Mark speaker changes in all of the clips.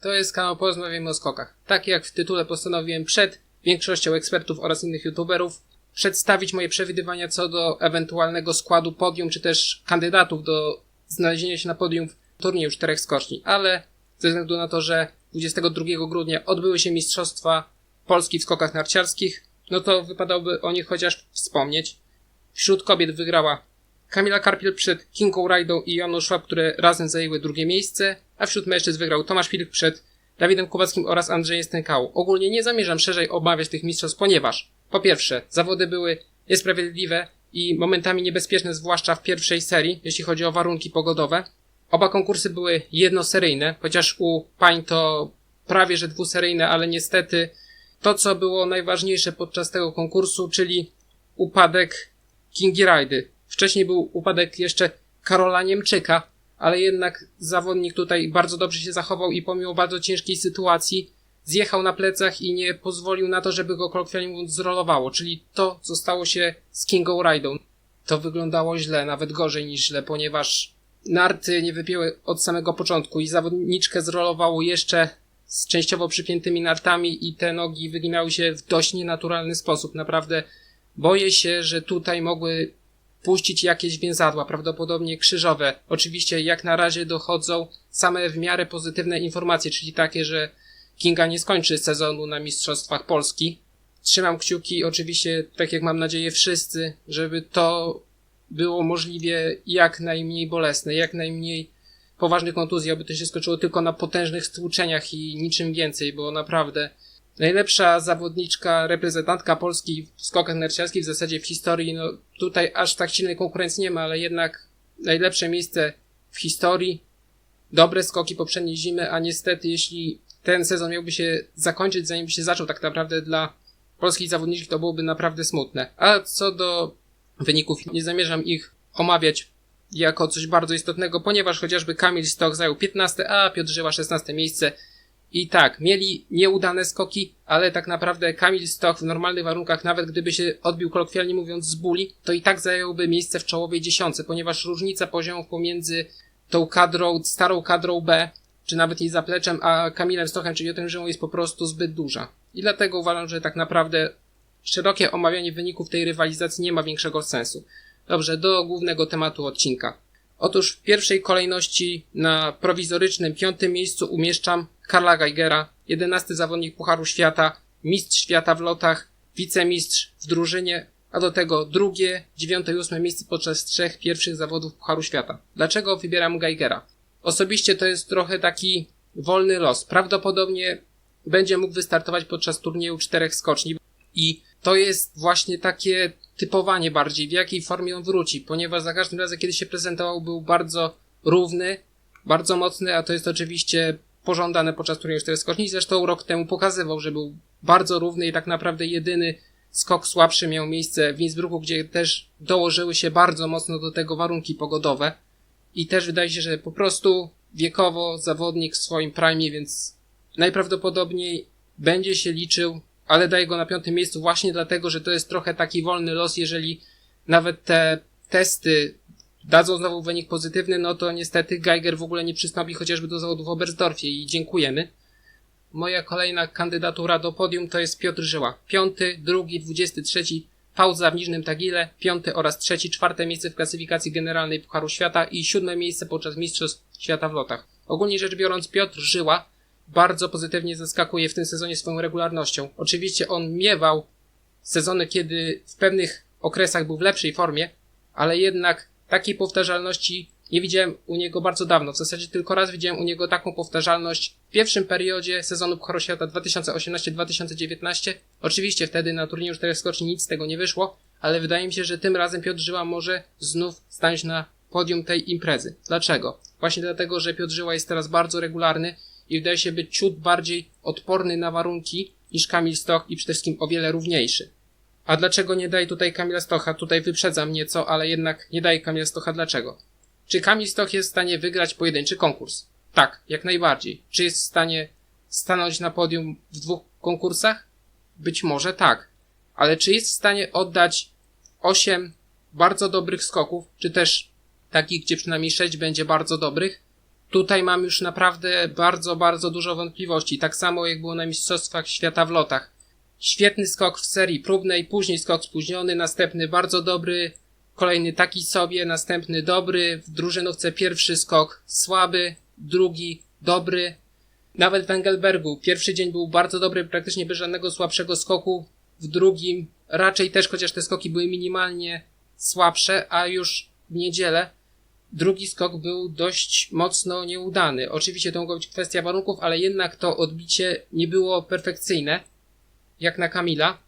Speaker 1: To jest kanał Porozmawiajmy o skokach. Tak jak w tytule postanowiłem przed większością ekspertów oraz innych youtuberów przedstawić moje przewidywania co do ewentualnego składu podium, czy też kandydatów do znalezienia się na podium w turnieju czterech skoczni. Ale ze względu na to, że 22 grudnia odbyły się Mistrzostwa Polski w skokach narciarskich, no to wypadałoby o nich chociaż wspomnieć. Wśród kobiet wygrała Kamila Karpiel przed Kingą Rajdą i Joanną Szwab, które razem zajęły drugie miejsce, a wśród mężczyzn wygrał Tomasz Pilch przed Dawidem Kubackim oraz Andrzejem Stękałą. Ogólnie nie zamierzam szerzej omawiać tych mistrzostw, ponieważ po pierwsze, zawody były niesprawiedliwe i momentami niebezpieczne, zwłaszcza w pierwszej serii, jeśli chodzi o warunki pogodowe. Oba konkursy były jednoseryjne, chociaż u pań to prawie że dwuseryjne, ale niestety to, co było najważniejsze podczas tego konkursu, czyli upadek Kingi Rajdy. Wcześniej był upadek jeszcze Karola Niemczyka, ale jednak zawodnik tutaj bardzo dobrze się zachował i pomimo bardzo ciężkiej sytuacji zjechał na plecach i nie pozwolił na to, żeby go kolokwialnie mówiąc zrolowało, czyli to, co stało się z Kingą Rajdą. To wyglądało źle, nawet gorzej niż źle, ponieważ narty nie wypięły od samego początku i zawodniczkę zrolowało jeszcze z częściowo przypiętymi nartami i te nogi wyginały się w dość nienaturalny sposób. Naprawdę boję się, że tutaj mogły puścić jakieś więzadła, prawdopodobnie krzyżowe. Oczywiście jak na razie dochodzą same w miarę pozytywne informacje, czyli takie, że Kinga nie skończy sezonu na Mistrzostwach Polski. Trzymam kciuki, oczywiście, tak jak mam nadzieję wszyscy, żeby to było możliwie jak najmniej bolesne, jak najmniej poważnych kontuzji, aby to się skończyło tylko na potężnych stłuczeniach i niczym więcej, bo naprawdę najlepsza zawodniczka, reprezentantka Polski w skokach narciarskich w zasadzie w historii, no tutaj aż tak silnej konkurencji nie ma, ale jednak najlepsze miejsce w historii, dobre skoki poprzedniej zimy, a niestety jeśli ten sezon miałby się zakończyć, zanim się zaczął tak naprawdę dla polskich zawodników, to byłoby naprawdę smutne. A co do wyników, nie zamierzam ich omawiać jako coś bardzo istotnego, ponieważ chociażby Kamil Stoch zajął 15, a Piotr Żyła 16 miejsce. I tak, mieli nieudane skoki, ale tak naprawdę Kamil Stoch w normalnych warunkach, nawet gdyby się odbił kolokwialnie mówiąc z buli, to i tak zająłby miejsce w czołowej dziesiątce, ponieważ różnica poziomów pomiędzy tą kadrą, starą kadrą B, czy nawet jej zapleczem, a Kamilem Stochem, czyli Piotrem Żymą jest po prostu zbyt duża. I dlatego uważam, że tak naprawdę szerokie omawianie wyników tej rywalizacji nie ma większego sensu. Dobrze, do głównego tematu odcinka. Otóż w pierwszej kolejności na prowizorycznym piątym miejscu umieszczam Karla Geigera, jedenasty zawodnik Pucharu Świata, mistrz świata w lotach, wicemistrz w drużynie, a do tego drugie, dziewiąte i ósme miejsce podczas trzech pierwszych zawodów Pucharu Świata. Dlaczego wybieram Geigera? Osobiście to jest trochę taki wolny los. Prawdopodobnie będzie mógł wystartować podczas turnieju czterech skoczni i to jest właśnie takie typowanie bardziej, w jakiej formie on wróci, ponieważ za każdym razem, kiedy się prezentował, był bardzo równy, bardzo mocny, a to jest oczywiście pożądane podczas turnieju czterech skoczni. Zresztą rok temu pokazywał, że był bardzo równy i tak naprawdę jedyny skok słabszy miał miejsce w Innsbrucku, gdzie też dołożyły się bardzo mocno do tego warunki pogodowe. I też wydaje się, że po prostu wiekowo zawodnik w swoim prime, więc najprawdopodobniej będzie się liczył, ale daje go na piątym miejscu właśnie dlatego, że to jest trochę taki wolny los, jeżeli nawet te testy dadzą znowu wynik pozytywny, no to niestety Geiger w ogóle nie przystąpi chociażby do zawodu w Oberstdorfie i dziękujemy. Moja kolejna kandydatura do podium to jest Piotr Żyła. Piąty, drugi, dwudziesty trzeci, pauza w Niżnym Tagile, piąte oraz trzeci, czwarte miejsce w klasyfikacji generalnej Pucharu Świata i siódme miejsce podczas Mistrzostw Świata w lotach. Ogólnie rzecz biorąc, Piotr Żyła bardzo pozytywnie zaskakuje w tym sezonie swoją regularnością. Oczywiście on miewał sezony, kiedy w pewnych okresach był w lepszej formie, ale jednak takiej powtarzalności nie widziałem u niego bardzo dawno. W zasadzie tylko raz widziałem u niego taką powtarzalność w pierwszym periodzie sezonu Pucharu Świata 2018-2019. Oczywiście wtedy na turnieju czterech skoczni nic z tego nie wyszło, ale wydaje mi się, że tym razem Piotr Żyła może znów stanąć na podium tej imprezy. Dlaczego? Właśnie dlatego, że Piotr Żyła jest teraz bardzo regularny i wydaje się być ciut bardziej odporny na warunki niż Kamil Stoch i przede wszystkim o wiele równiejszy. A dlaczego nie daje tutaj Kamila Stocha? Tutaj wyprzedzam nieco, ale jednak nie daje Kamila Stocha. Dlaczego? Czy Kamil Stoch jest w stanie wygrać pojedynczy konkurs? Tak, jak najbardziej. Czy jest w stanie stanąć na podium w dwóch konkursach? Być może tak. Ale czy jest w stanie oddać osiem bardzo dobrych skoków, czy też takich, gdzie przynajmniej sześć będzie bardzo dobrych? Tutaj mam już naprawdę bardzo, bardzo dużo wątpliwości. Tak samo jak było na Mistrzostwach Świata w lotach. Świetny skok w serii próbnej, później skok spóźniony, następny bardzo dobry, kolejny taki sobie, następny dobry, w drużynówce pierwszy skok słaby, drugi dobry. Nawet w Engelbergu pierwszy dzień był bardzo dobry, praktycznie bez żadnego słabszego skoku, w drugim raczej też, chociaż te skoki były minimalnie słabsze, a już w niedzielę drugi skok był dość mocno nieudany. Oczywiście to mogła być kwestia warunków, ale jednak to odbicie nie było perfekcyjne, jak na Kamila.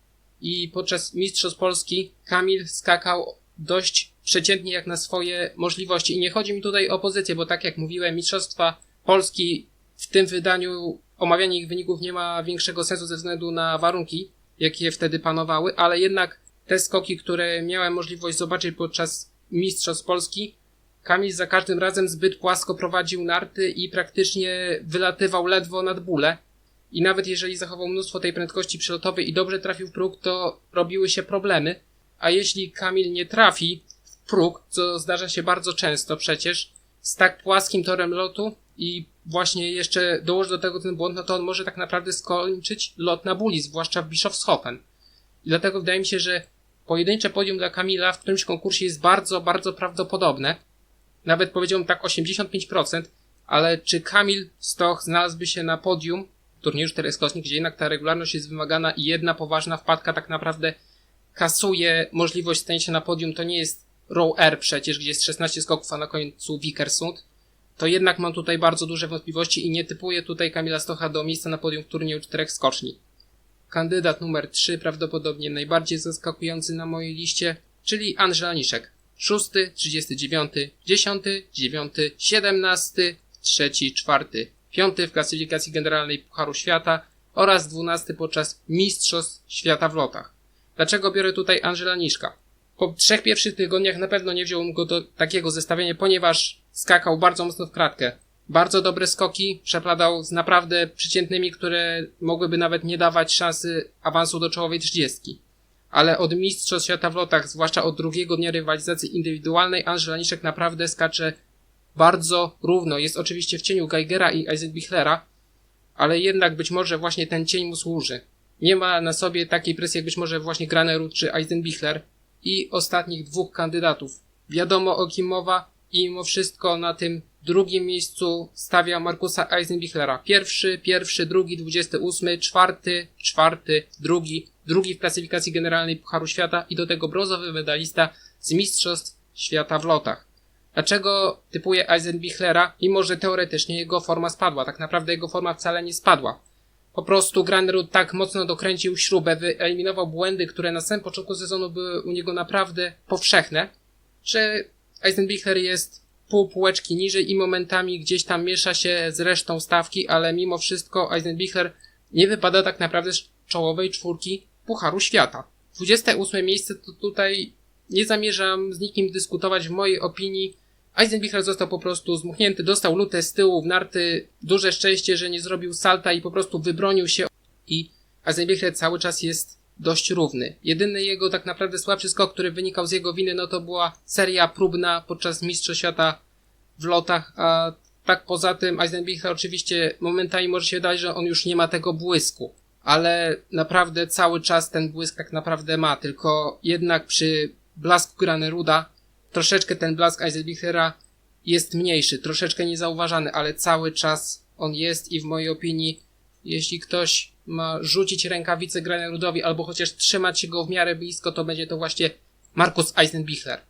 Speaker 1: I podczas Mistrzostw Polski Kamil skakał dość przeciętnie jak na swoje możliwości. I nie chodzi mi tutaj o pozycję, bo tak jak mówiłem, Mistrzostwa Polski w tym wydaniu omawianie ich wyników nie ma większego sensu ze względu na warunki, jakie wtedy panowały, ale jednak te skoki, które miałem możliwość zobaczyć podczas Mistrzostw Polski, Kamil za każdym razem zbyt płasko prowadził narty i praktycznie wylatywał ledwo nad bóle. I nawet jeżeli zachował mnóstwo tej prędkości przelotowej i dobrze trafił w próg, to robiły się problemy. A jeśli Kamil nie trafi w próg, co zdarza się bardzo często przecież, z tak płaskim torem lotu i właśnie jeszcze dołoży do tego ten błąd, no to on może tak naprawdę skończyć lot na buli, zwłaszcza w Bischofshofen. I dlatego wydaje mi się, że pojedyncze podium dla Kamila w którymś konkursie jest bardzo, bardzo prawdopodobne. Nawet powiedziałbym tak 85%, ale czy Kamil Stoch znalazłby się na podium turnieju cztereskostnik, gdzie jednak ta regularność jest wymagana i jedna poważna wpadka tak naprawdę kasuje możliwość stania na podium, to nie jest Row R przecież, gdzie jest 16 skoków, a na końcu Wikersund, to jednak mam tutaj bardzo duże wątpliwości i nie typuję tutaj Kamila Stocha do miejsca na podium w turnieju czterech skoczni. Kandydat numer 3, prawdopodobnie najbardziej zaskakujący na mojej liście, czyli Andrzej Niszek. 6, 39, 10, 9, 17, 3, 4, 5 w klasyfikacji generalnej Pucharu Świata oraz 12 podczas Mistrzostw Świata w lotach. Dlaczego biorę tutaj Angela Niszka? Po trzech pierwszych tygodniach na pewno nie wziąłem go do takiego zestawienia, ponieważ skakał bardzo mocno w kratkę. Bardzo dobre skoki, przepladał z naprawdę przeciętnymi, które mogłyby nawet nie dawać szansy awansu do czołowej 30. Ale od Mistrzostw Świata w lotach, zwłaszcza od drugiego dnia rywalizacji indywidualnej, Angela Niszek naprawdę skacze bardzo równo. Jest oczywiście w cieniu Geigera i Eisenbichlera, ale jednak być może właśnie ten cień mu służy. Nie ma na sobie takiej presji jak być może właśnie Granerud czy Eisenbichler i ostatnich dwóch kandydatów. Wiadomo o kim mowa i mimo wszystko na tym drugim miejscu stawia Markusa Eisenbichlera. Pierwszy, pierwszy, drugi, dwudziesty ósmy, czwarty, czwarty, drugi, drugi w klasyfikacji generalnej Pucharu Świata i do tego brązowy medalista z Mistrzostw Świata w lotach. Dlaczego typuje Eisenbichlera, mimo że teoretycznie jego forma spadła? Tak naprawdę jego forma wcale nie spadła. Po prostu Granrud tak mocno dokręcił śrubę, wyeliminował błędy, które na samym początku sezonu były u niego naprawdę powszechne, że Eisenbichler jest pół półeczki niżej i momentami gdzieś tam miesza się z resztą stawki, ale mimo wszystko Eisenbichler nie wypada tak naprawdę z czołowej czwórki Pucharu Świata. 28 miejsce to tutaj nie zamierzam z nikim dyskutować w mojej opinii. Eisenbichler został po prostu zmuchnięty, dostał lutę z tyłu w narty, duże szczęście, że nie zrobił salta i po prostu wybronił się i Eisenbichler cały czas jest dość równy. Jedyny jego tak naprawdę słabszy skok, który wynikał z jego winy, no to była seria próbna podczas Mistrzostw Świata w lotach, a tak poza tym Eisenbichler oczywiście momentami może się dać, że on już nie ma tego błysku, ale naprawdę cały czas ten błysk tak naprawdę ma, tylko jednak przy blasku Graneruda troszeczkę ten blask Eisenbichera jest mniejszy, troszeczkę niezauważany, ale cały czas on jest i w mojej opinii, jeśli ktoś ma rzucić rękawicę Granerudowi albo chociaż trzymać się go w miarę blisko, to będzie to właśnie Markus Eisenbichler.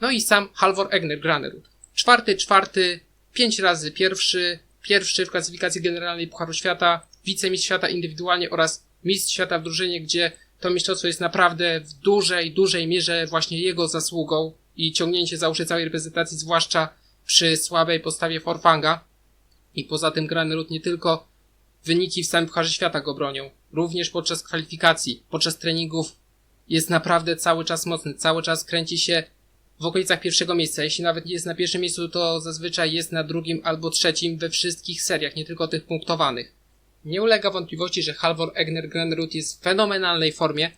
Speaker 1: No i sam Halvor Egner Granerud. Czwarty, czwarty, pięć razy pierwszy, pierwszy w klasyfikacji generalnej Pucharu Świata, wicemistrz świata indywidualnie oraz mistrz świata w drużynie, gdzie to mistrzostwo jest naprawdę w dużej, dużej mierze właśnie jego zasługą i ciągnięcie za uszy całej reprezentacji, zwłaszcza przy słabej postawie Forfanga. I poza tym Granerud nie tylko wyniki w samym Pucharze Świata go bronią, również podczas kwalifikacji, podczas treningów jest naprawdę cały czas mocny, cały czas kręci się w okolicach pierwszego miejsca. Jeśli nawet nie jest na pierwszym miejscu, to zazwyczaj jest na drugim albo trzecim we wszystkich seriach, nie tylko tych punktowanych. Nie ulega wątpliwości, że Halvor Egner Granrud jest w fenomenalnej formie,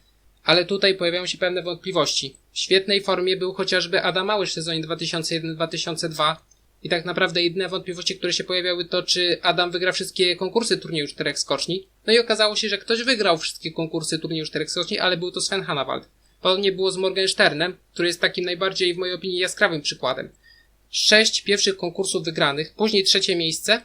Speaker 1: ale tutaj pojawiają się pewne wątpliwości. W świetnej formie był chociażby Adam Małysz w sezonie 2001-2002, I tak naprawdę jedyne wątpliwości, które się pojawiały, to czy Adam wygra wszystkie konkursy turnieju czterech skoczni. No i okazało się, że ktoś wygrał wszystkie konkursy turnieju czterech skoczni, ale był to Sven Hannawald. Podobnie było z Morgensternem, który jest takim najbardziej, w mojej opinii, jaskrawym przykładem. Sześć pierwszych konkursów wygranych, później trzecie miejsce.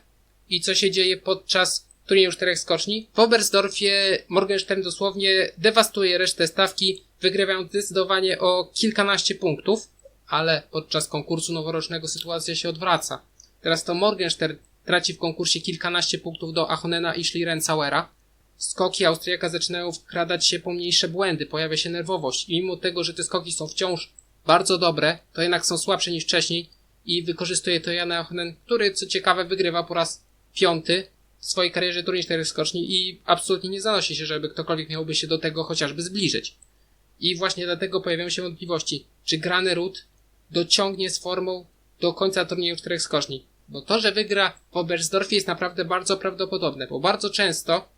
Speaker 1: I co się dzieje podczas turnieju czterech skoczni? W Oberstdorfie Morgenstern dosłownie dewastuje resztę stawki, wygrywając zdecydowanie o kilkanaście punktów, ale podczas konkursu noworocznego sytuacja się odwraca. Teraz to Morgenstern traci w konkursie kilkanaście punktów do Achonena i Schlierenzauera. Skoki Austriaka zaczynają wkradać się pomniejsze błędy, pojawia się nerwowość i mimo tego, że te skoki są wciąż bardzo dobre, to jednak są słabsze niż wcześniej i wykorzystuje to Jan Achonen, który co ciekawe wygrywa po raz piąty swojej karierze turniej czterech skoczni i absolutnie nie zanosi się, żeby ktokolwiek miałby się do tego chociażby zbliżyć. I właśnie dlatego pojawiają się wątpliwości, czy Grany Rud dociągnie z formą do końca turnieju czterech skoczni. Bo to, że wygra w Oberstdorfie jest naprawdę bardzo prawdopodobne, bo bardzo często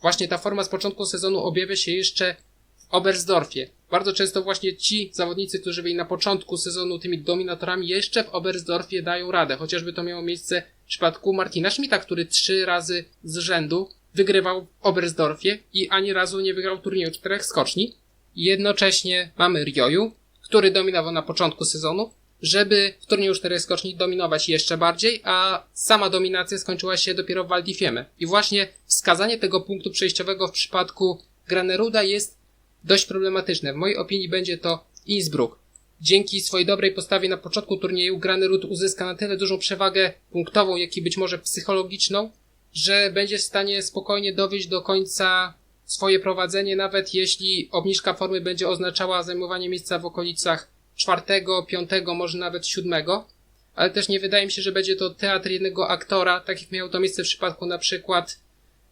Speaker 1: właśnie ta forma z początku sezonu objawia się jeszcze w Oberstdorfie. Bardzo często właśnie ci zawodnicy, którzy byli na początku sezonu tymi dominatorami, jeszcze w Oberstdorfie dają radę. Chociażby to miało miejsce w przypadku Martina Schmidta, który trzy razy z rzędu wygrywał w Oberstdorfie i ani razu nie wygrał turnieju czterech skoczni. Jednocześnie mamy Rioju, który dominował na początku sezonu, żeby w turnieju czterech skoczni dominować jeszcze bardziej, a sama dominacja skończyła się dopiero w Waldifieme. I właśnie wskazanie tego punktu przejściowego w przypadku Graneruda jest dość problematyczne. W mojej opinii będzie to Innsbruck. Dzięki swojej dobrej postawie na początku turnieju Granerud uzyska na tyle dużą przewagę punktową, jak i być może psychologiczną, że będzie w stanie spokojnie dowieść do końca swoje prowadzenie, nawet jeśli obniżka formy będzie oznaczała zajmowanie miejsca w okolicach czwartego, piątego, może nawet siódmego. Ale też nie wydaje mi się, że będzie to teatr jednego aktora, tak jak miało to miejsce w przypadku na przykład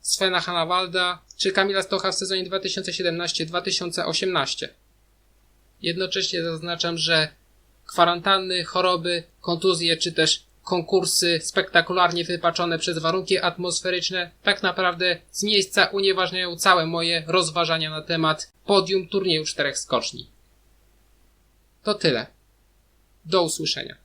Speaker 1: Svena Hanawalda czy Kamila Stocha w sezonie 2017-2018. Jednocześnie zaznaczam, że kwarantanny, choroby, kontuzje czy też konkursy spektakularnie wypaczone przez warunki atmosferyczne tak naprawdę z miejsca unieważniają całe moje rozważania na temat podium turnieju czterech skoczni. To tyle. Do usłyszenia.